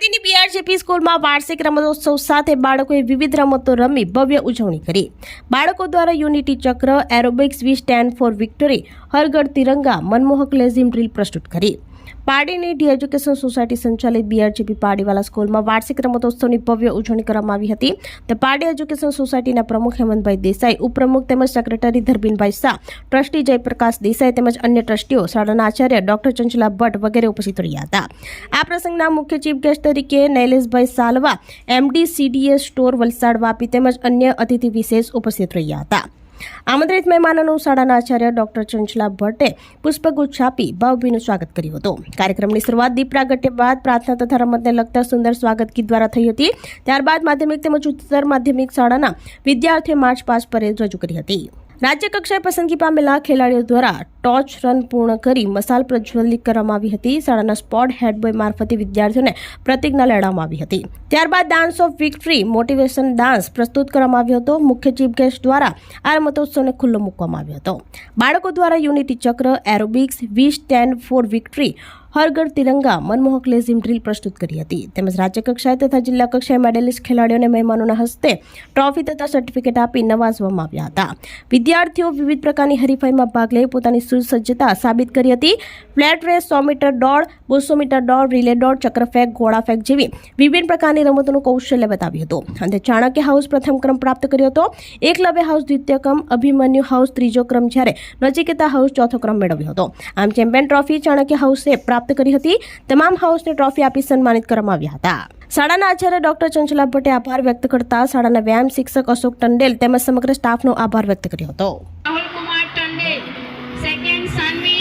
પાર્ટીની બીઆરજેપી સ્કૂલમાં વાર્ષિક રમતોત્સવ સાથે બાળકોએ વિવિધ રમતો રમી ભવ્ય ઉજવણી કરી. બાળકો દ્વારા યુનિટી ચક્ર, aerobics, we stand for victory, હરગઢ, તિરંગા, મનમોહક લેઝિમ ડ્રીલ પ્રસ્તુત કરી. પાર્ટીની ડી એજ્યુકેશન સોસાયટી સંચાલિત બીઆરજીપી પાડીવાલા સ્કૂલમાં વાર્ષિક રમતોત્સવની ભવ્ય ઉજવણી કરવામાં આવી હતી. તે પાર્ટી એજ્યુકેશન સોસાયટીના પ્રમુખ હેમંતભાઈ દેસાઈ, ઉપપ્રમુખ તેમજ સેક્રેટરી ધરબીનભાઈ શાહ, ટ્રસ્ટી જયપ્રકાશ દેસાઈ તેમજ અન્ય ટ્રસ્ટીઓ, શાળાના આચાર્ય ડોક્ટર ચંચલા ભટ્ટ વગેરે ઉપસ્થિત રહ્યા હતા. આ પ્રસંગના મુખ્ય ચીફ ગેસ્ટ તરીકે Naileshbhai Salva, MD CDS store Valsad Vapi તેમજ અન્ય અતિથિ વિશેષ ઉપસ્થિત રહ્યા હતા. આમંત્રિત મહેમાનોનું શાળાના આચાર્ય ડોક્ટર ચંચલા ભટ્ટે પુષ્પગુચ્છ આપી ભાવભીનું સ્વાગત કર્યું હતું. કાર્યક્રમની શરૂઆત દીપ પ્રાગટ્ય બાદ પ્રાર્થના તથા રમતને લગતા સુંદર સ્વાગત ગીત દ્વારા થઈ હતી. ત્યારબાદ માધ્યમિક તેમજ ઉચ્ચતર માધ્યમિક શાળાના વિદ્યાર્થીઓએ માર્ચ પાસ પરેડ રજૂ કરી હતી. રાજ્ય કક્ષાએ પસંદગી પામેલા ખેલાડીઓ દ્વારા ટોચ રન પૂર્ણ કરી મસાલ પ્રજ્વલિત કરવામાં આવી હતી. શાળાના સ્પોટ હેડબોય મારફતે વિદ્યાર્થીઓને પ્રતિજ્ઞા લેવામાં આવી હતી. ત્યારબાદ dance of victory motivation dance પ્રસ્તુત કરવામાં આવ્યો હતો. મુખ્ય ચીફ ગેસ્ટ દ્વારા આ રમતોત્સવને ખુલ્લો મૂકવામાં આવ્યો હતો. બાળકો દ્વારા યુનિટી ચક્ર, aerobics we stand for victory હરગઢ તિરંગા મનમોહક લેઝિમ ડ્રીલ પ્રસ્તુત કરી હતી તેમજ રાજ્ય કક્ષાએ તથા જિલ્લા કક્ષાએ મેડલિસ્ટ ખેલાડીઓને મહેમાનોના હસ્તે ટ્રોફી તથા સર્ટિફિકેટ આપી નવાજવામાં આવ્યા હતા વિદ્યાર્થીઓ વિવિધ પ્રકારની હરીફાઈમાં ભાગ લઈ પોતાની સુસજ્જતા સાબિત કરી હતી ફ્લેટ રેસ સો મીટર દોડ બસો મીટર દોડ રિલે દોડ ચક્ર ફેંક ઘોડા ફેંક જેવી વિભિન્ન પ્રકારની રમતોનું કૌશલ્ય બતાવ્યું હતું અને ચાણક્ય હાઉસ પ્રથમ ક્રમ પ્રાપ્ત કર્યો હતો એકલવ્ય હાઉસ દ્વિતીય ક્રમ અભિમન્યુ હાઉસ ત્રીજો ક્રમ જ્યારે નચિકેતા હાઉસ ચોથો ક્રમ મેળવ્યો હતો આમ ચેમ્પિયન ટ્રોફી ચાણક્ય હાઉસે પ્રાપ્ત કરી હતી. તમામ હાઉસને ટ્રોફી આપી સન્માનિત કરવામાં આવ્યા હતા. શાળાના આચાર્ય ડોક્ટર ચંચલા ભટ્ટે આભાર વ્યક્ત કરતા શાળાના વ્યાયામ શિક્ષક અશોક ટંડેલ તેમજ સમગ્ર સ્ટાફનો આભાર વ્યક્ત કર્યો હતો. Rahul Kumar Tandel second Sanvi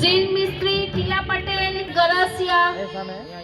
Zin Mistry, Tila Patel, Garasia.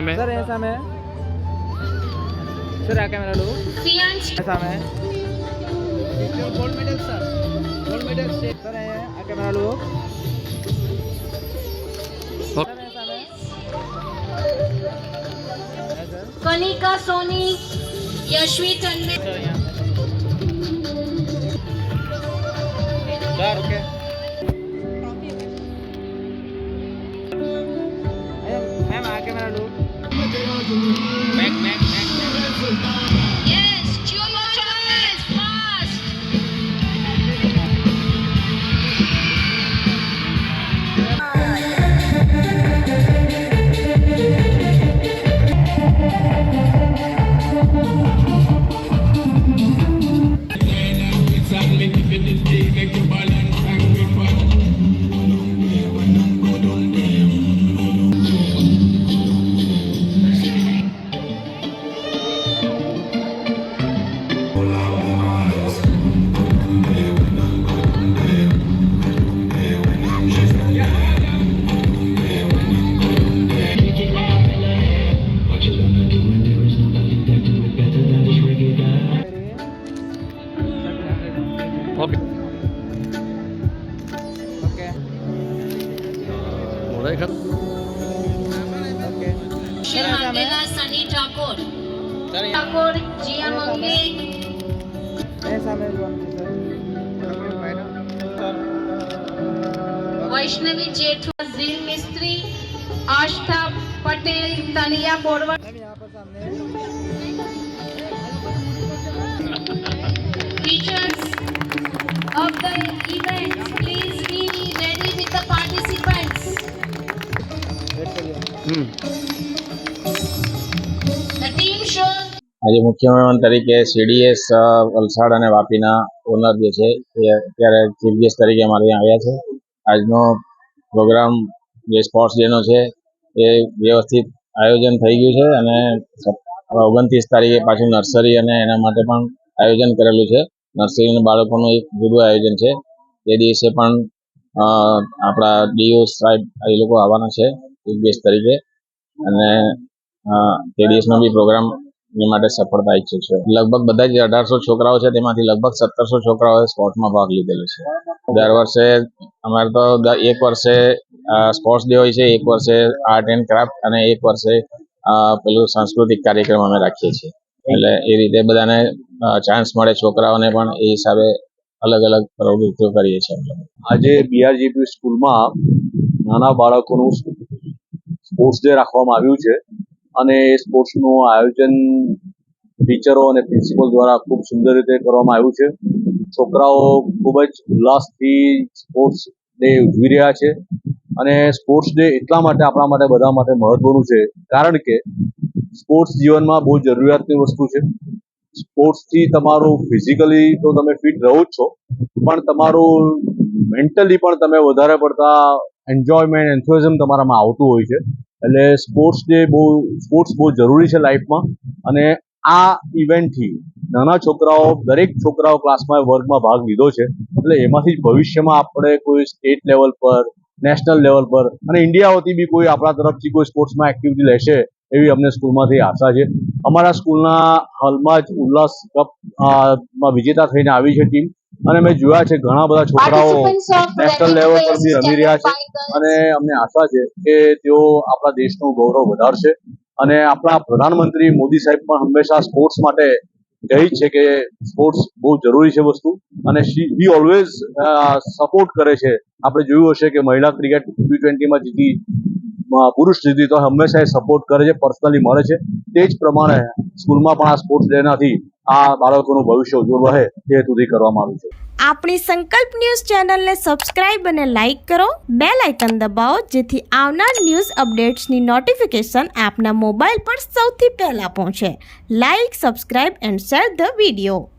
में। सर ऐसा में। सर लो। ऐसा में। Gold medal sir gold medal sir लो कनिका सोनी यशवी चंदे सर ओके લડાઈ ખર Vaishnavi Jethwa Zeel Mistry Astha Patel Taniya Borwa teachers of the આજે મુખ્ય તરીકે સીડીએસ વલસાડ અને વાપીના ઓનર જે છે, એ અત્યારે ચીફ ગેસ્ટ તરીકે અમારે આવ્યા છે. આજનો પ્રોગ્રામ જે સ્પોર્ટ્સ ડેનો છે, એ વ્યવસ્થિત આયોજન થઈ ગયું છે અને ઓગણત્રીસ તારીખે પાછું નર્સરી અને એના માટે પણ આયોજન કરેલું છે. નર્સરીના બાળકોનું એક જુદું આયોજન છે. એ દિવસે પણ આપણા ડીઓ સાહેબ એ લોકો આવવાના છે. ચીફ ગેસ્ટ તરીકે. અને દિવસનો બી પ્રોગ્રામ એ માટે સફળતા ઈચ્છું છું. લગભગ બધા જ અઢારસો છોકરાઓ છે, તેમાંથી લગભગ સત્તરસો છોકરાઓએ સ્પોર્ટમાં ભાગ લીધેલો છે. દર વર્ષે અમારે તો એક વર્ષે સ્પોર્ટ્સ ડે હોય છે, એક વર્ષે આર્ટ એન્ડ ક્રાફ્ટ અને એક વર્ષે પેલું સાંસ્કૃતિક કાર્યક્રમ અમે રાખીએ છીએ. એટલે એ રીતે બધાને ચાન્સ મળે છોકરાઓને પણ એ હિસાબે અલગ અલગ પ્રવૃત્તિઓ કરીએ છીએ આજે બીઆરજીપી સ્કૂલમાં નાના બાળકોનું સ્પોર્ટ્સ ડે રાખવામાં આવ્યું છે. અને એ સ્પોર્ટ્સનું આયોજન ટીચરો અને પ્રિન્સિપલ દ્વારા ખૂબ સુંદર રીતે કરવામાં આવ્યું છે. છોકરાઓ ખૂબ જ ઉલ્લાસથી સ્પોર્ટ્સ ડે ઉજવી રહ્યા છે. અને સ્પોર્ટ્સ ડે એટલા માટે આપણા માટે બધા માટે મહત્વનું છે. કારણ કે સ્પોર્ટ્સ જીવનમાં બહુ જરૂરિયાતની વસ્તુ છે. સ્પોર્ટ્સથી તમારું ફિઝિકલી તો તમે ફિટ રહો જ છો. પણ તમારું મેન્ટલી પણ તમે વધારે પડતા એન્જોયમેન્ટ એન્થુઝમ તમારામાં આવતું હોય છે. એટલે સ્પોર્ટ્સ ડે બહુ સ્પોર્ટ્સ બહુ જરૂરી છે લાઈફમાં અને આ ઇવેન્ટથી નાના છોકરાઓ, દરેક છોકરાઓ ક્લાસમાં વર્ગમાં ભાગ લીધો છે. એટલે એમાંથી ભવિષ્યમાં આપણે કોઈ સ્ટેટ લેવલ પર નેશનલ લેવલ પર અને ઇન્ડિયાઓથી બી કોઈ આપણા તરફથી કોઈ સ્પોર્ટ્સમાં એક્ટિવિટી લેશે એવી અમને સ્કૂલમાંથી આશા છે. અમારા સ્કૂલના હાલમાં જ ઉલ્લાસ કપમાં વિજેતા થઈને આવી છે ટીમ અને મેં જોયા છે ઘણા બધા છોકરાઓ નેશનલ લેવલ પર બી રમી રહ્યા છે. અને અમને આશા છે કે તેઓ આપણા દેશનું ગૌરવ વધારશે. અને આપણા પ્રધાનમંત્રી મોદી સાહેબ પણ હંમેશા સ્પોર્ટ્સ માટે કહી છે કે સ્પોર્ટ્સ બહુ જરૂરી છે વસ્તુ. અને હી ઓલવેઝ સપોર્ટ કરે છે. આપણે જોયું હશે કે મહિલા ક્રિકેટ ટી ટ્વેન્ટીમાં જીતી પુરુષ જીતી તો હંમેશા એ સપોર્ટ કરે છે પર્સનલી મળે છે. તે જ પ્રમાણે સ્કૂલમાં પણ આ સ્પોર્ટ્સ ડેનાથી આ બાળકોનું ભવિષ્ય ઉજ્જવળ રહે તે હેતુથી કરવામાં આવ્યું છે. આપણી સંકલ્પ ન્યૂઝ ચેનલને સબસ્ક્રાઇબ અને લાઇક કરો. બે લાઇકન દબાવો, જેથી આવનાર ન્યૂઝ અપડેટ્સની નોટિફિકેશન આપના મોબાઈલ પર સૌથી પહેલાં પહોંચે. Like, subscribe and share the video.